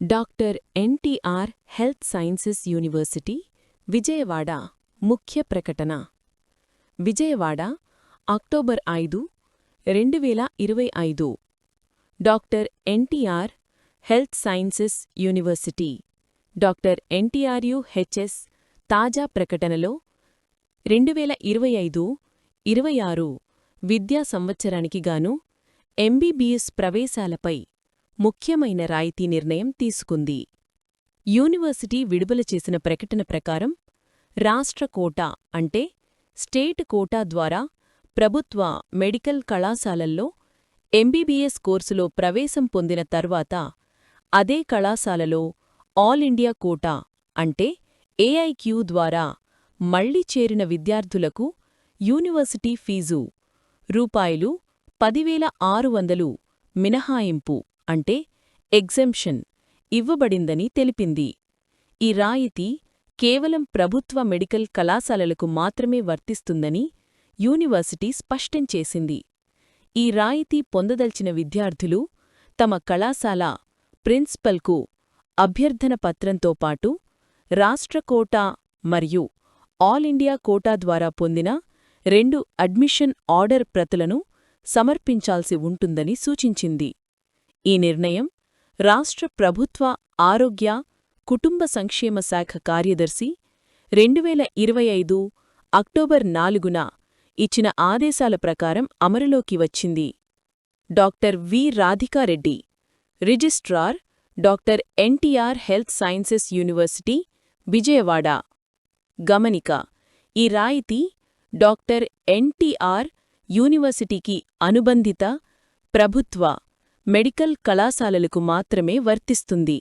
Doctor NTR health sciences university Vijayawada ముఖ్య ప్రకటన. Vijayawada October ఐదు రెండు వేల ఇరవై ఐదు. Doctor NTR health sciences university doctor NTRU HS తాజా ప్రకటనలో రెండు వేల ఇరవై ఐదు ఇరవై ఆరు విద్యా సంవత్సరానికి గాను ఎంబీబీఎస్ ప్రవేశాలపై ముఖ్యమైన రాయితీ నిర్ణయం తీసుకుంది. యూనివర్సిటీ విడుదల చేసిన ప్రకటన ప్రకారం రాష్ట్ర కోటా అంటే స్టేట్ కోటా ద్వారా ప్రభుత్వ మెడికల్ కళాశాలల్లో ఎంబీబీఎస్ కోర్సులో ప్రవేశం పొందిన తర్వాత అదే కళాశాలలో ఆల్ ఇండియా కోటా అంటే ఏఐక్యూ ద్వారా మళ్ళీ చేరిన విద్యార్థులకు యూనివర్సిటీ ఫీజు రూపాయలు పదివేల ఆరు వందలు మినహాయింపు. అంటే ఎగ్జెంప్షన్ ఇవ్వబడిందని తెలిపింది. ఈ రాయితీ కేవలం ప్రభుత్వ మెడికల్ కళాశాలలకు మాత్రమే వర్తిస్తుందని యూనివర్సిటీ స్పష్టం చేసింది. ఈ రాయితీ పొందదల్చిన విద్యార్థులు తమ కళాశాల ప్రిన్సిపల్కు అభ్యర్థన పత్రంతో పాటు రాష్ట్ర కోటా మరియు ఆల్ ఇండియా కోటా ద్వారా పొందిన రెండు అడ్మిషన్ ఆర్డర్ ప్రతులను సమర్పించాల్సి ఉంటుందని సూచించింది. ఈ నిర్ణయం రాష్ట్ర ప్రభుత్వ ఆరోగ్య కుటుంబ సంక్షేమ శాఖ కార్యదర్శి రెండువేల ఇరవై ఐదు అక్టోబర్ నాలుగున ఇచ్చిన ఆదేశాల ప్రకారం అమలులోకి వచ్చింది. Doctor V Radhika Reddy registrar doctor NTR health sciences university Vijayawada. గమనిక ఈ రాయితీ డాక్టర్ ఎన్టీఆర్ యూనివర్సిటీకి అనుబంధిత ప్రభుత్వ మెడికల్ కళాశాలలకు మాత్రమే వర్తిస్తుంది.